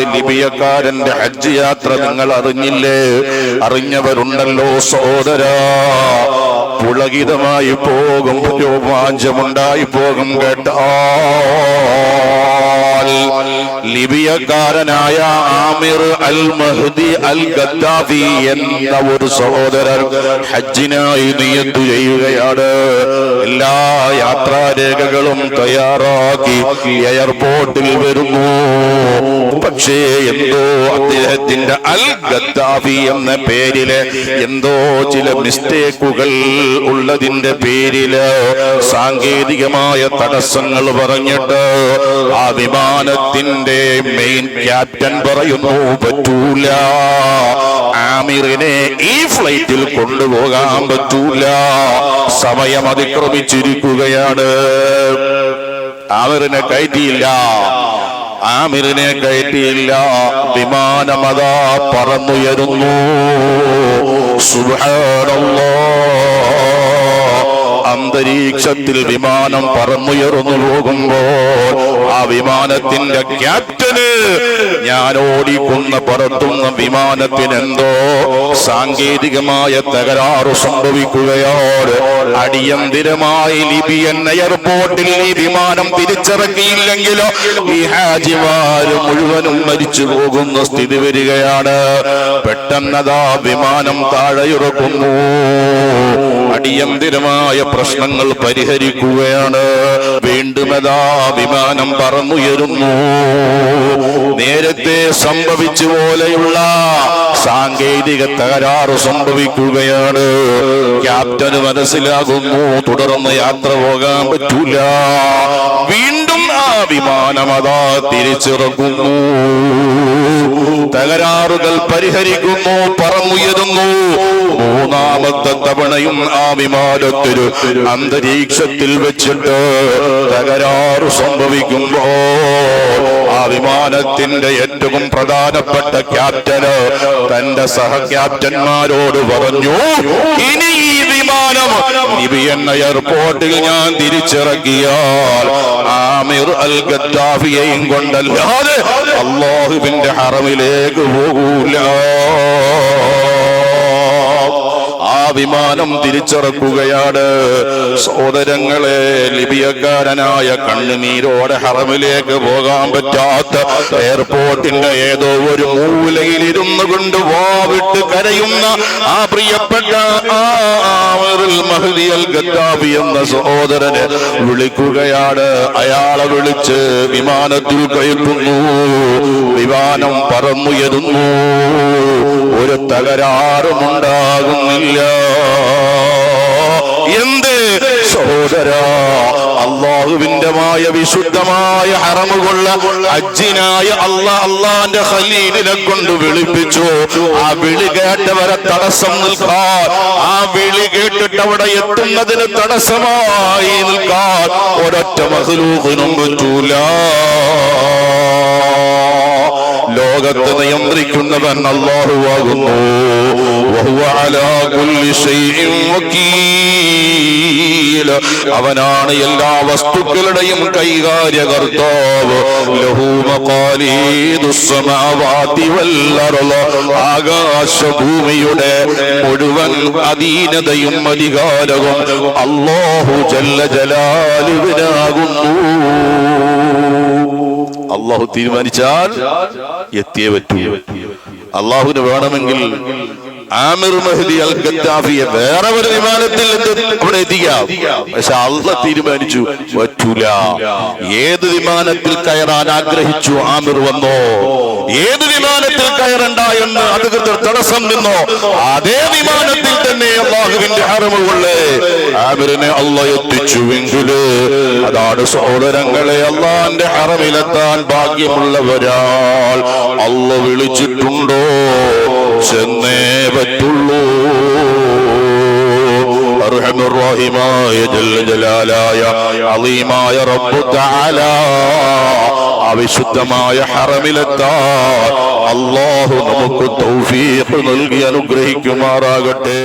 ഒരു ലിബിയക്കാരന്റെ ഹജ്ജ് യാത്ര നിങ്ങൾ അറിഞ്ഞില്ലേ? അറിഞ്ഞവരുണ്ടല്ലോ സോദരാ പുളകിതമായി പോകും രോമാഞ്ചമുണ്ടായി പോകും കേട്ടാൽ ലിബിയക്കാരനായ Amir al Mahdi al Gaddafi എന്ന ഒരു സഹോദരൻ ഹജ്ജിനായി നിയത്തു ചെയ്യുകയാണ്. എല്ലാ യാത്രാ രേഖകളും തയ്യാറാക്കി എയർപോർട്ടിൽ വരുന്നു. പക്ഷേ എന്തോ അദ്ദേഹത്തിന്റെ അൽ ഗദ്ദാഫി എന്ന പേരിലെ എന്തോ ചില മിസ്റ്റേക്കുകൾ ഉള്ളതിന്റെ പേരിൽ സാങ്കേതികമായ തടസ്സങ്ങൾ പറഞ്ഞിട്ട് ആ വിമാനത്തിന്റെ മെയിൻ ക്യാപ്റ്റൻ പറയുന്നു പറ്റൂല. ആമിറിനെ ഈ ഫ്ലൈറ്റിൽ കൊണ്ടുപോകാൻ പറ്റൂല. സമയം അതിക്രമിച്ചിരിക്കുകയാണ്. ആമിറിനെ കയറ്റിയില്ല. ആമിറിനെ കയറ്റിയില്ല. വിമാനമതാ പറന്നുയരുന്നു. സുബ്ഹാനല്ലാഹ് അന്തരീക്ഷത്തിൽ വിമാനം പറന്നുയർന്നു പോകുമ്പോൾ ആ വിമാനത്തിന്റെ ക്യാപ്റ്റന് ഞാൻ ഓടിക്കുന്ന പറത്തുന്ന വിമാനത്തിന് എന്തോ സാങ്കേതികമായ തകരാറ് സംഭവിക്കുകയോട് അടിയന്തിരമായി ലിബിയൻ എയർപോർട്ടിൽ ഈ വിമാനം തിരിച്ചിറക്കിയില്ലെങ്കിലോ ഈ ഹാജിമാര് മുഴുവനും മരിച്ചു പോകുന്ന സ്ഥിതി വരികയാണ്. പെട്ടെന്നതാ വിമാനം താഴെയിറക്കുന്നു. അടിയന്തിരമായ പ്രശ്നങ്ങൾ പരിഹരിക്കുകയാണ്. വീണ്ടും അതാ വിമാനം പറന്നുയരുന്നു. നേരത്തെ സംഭവിച്ചു പോലെയുള്ള സാങ്കേതിക തകരാറ് സംഭവിക്കുകയാണ്. ക്യാപ്റ്റന് മനസ്സിലാകുന്നു തുടർന്ന് യാത്ര പോകാൻ പറ്റൂല. വീണ്ടും ആ വിമാനം അതാ തിരിച്ചിറങ്ങുന്നു തകരാറുകൾ പരിഹരിക്കുന്നു പറമുയരുന്നു. മൂന്നാമത്തെ തവണയും ആ വിമാനത്തിൽ അന്തരീക്ഷത്തിൽ വെച്ചിട്ട് തകരാറ് സംഭവിക്കുമ്പോ ആ വിമാനത്തിന്റെ ഏറ്റവും പ്രധാനപ്പെട്ട ക്യാപ്റ്റന് തന്റെ സഹ ക്യാപ്റ്റന്മാരോട് പറഞ്ഞു ഇനി ഈ വിമാനം ലിബിയൻ എയർപോർട്ടിൽ ഞാൻ തിരിച്ചിറക്കിയാൽ ആമിർ അൽ കൊണ്ടല്ലാതെ അള്ളാഹുവിന്റെ ഹറമിലേക്ക് പോകൂല. വിമാനം തിരിച്ചിറക്കുകയാണ്. സോദരങ്ങളെ ലിബിയക്കാരനായ കണ്ണുനീരോടെ ഹറമിലേക്ക് പോകാൻ പറ്റാത്ത എയർപോർട്ടിന്റെ ഏതോ ഒരു മൂലയിൽ ഇരുന്നു കൊണ്ട് വാവിട്ട് കരയുന്ന ആ പ്രിയപ്പെട്ട മഹദിയൽ ഗദ്ദാഫി എന്ന സഹോദരനെ വിളിക്കുകയാണ്. അയാളെ വിളിച്ച് വിമാനത്തിൽ കയറ്റുന്നു. വിമാനം പറന്നുയരുന്നു. ഒരു തകരാറുമുണ്ടാകുന്നില്ല. എന്ത്? സഹോദര അള്ളാഹുവിന്റെ മായ വിശുദ്ധമായ ഹറമുകൊള്ള അജ്ജിനായ അള്ളാ അള്ളാന്റെ ഹലീലിനെ കൊണ്ട് വിളിപ്പിച്ചു. ആ വിളി കേട്ടവരെ തടസ്സം നിൽക്കാൻ ആ വിളി കേട്ടിട്ട് അവിടെ എത്തുന്നതിന് തടസ്സമായി നിൽക്കാൻ ഒരൊറ്റ മഹലൂഹിനും പറ്റൂല. ലോകത്തെ നിയന്ത്രിക്കുന്നവൻ അള്ളാഹുവാകുന്നു വഹുവ അലാ കുല്ലി ശൈഇൻ വകീൽ അവനാണ് എല്ലാ വസ്തുക്കളുടെയും കൈകാര്യകർത്താവ്. ലഹു മഖാലീദുസ് സമാവാതി വൽ അർൾ. ആകാശഭൂമിയുടെ മുഴുവൻ അധീനതയും അധികാരവും അള്ളാഹു ജല്ല ജലാലുവിനാകുന്നു. അള്ളാഹു തീരുമാനിച്ചാൽ എത്തിയേ പറ്റൂ. അള്ളാഹുവിന് വേണമെങ്കിൽ ആമിർ മഹ്ദി അൽ ഖത്താഫിയെ വേറെ ഒരു വിമാനത്തിൽ അവിടെ എത്തിക്കാം. പക്ഷെ അള്ള തീരുമാനിച്ചു പറ്റൂല. ഏത് വിമാനത്തിൽ കയറാൻ ആഗ്രഹിച്ചു ആമിർ വന്നോ? ഏത് വിമാനത്തിൽ കയറണ്ട എന്ന് അധികൃതർ തടസ്സം നിന്നോ? അതേ വിമാനത്തിൽ തന്നെ അള്ളാഹുവിന്റെ ഹറമുകളെ ആമിറിനെ അള്ള എത്തിച്ചുവെങ്കിൽ അതാണ് സഹോദരങ്ങളെ അള്ളാന്റെ ഹറമിലെത്താൻ ഭാഗ്യമുള്ളവരാൾ. അള്ള വിളിച്ചിട്ടുണ്ടോ? ചെന്നേ പറ്റുള്ളൂ. അർഹമുറാഹിമായ ജല്ല ജലാലായ അലീമായ റബ്ബു തആല. അവിശുദ്ധമായ ഹറമിലെത്താൻ അള്ളാഹു നമുക്ക് തൗഫീഖ് നൽകി അനുഗ്രഹിക്കുമാറാകട്ടെ.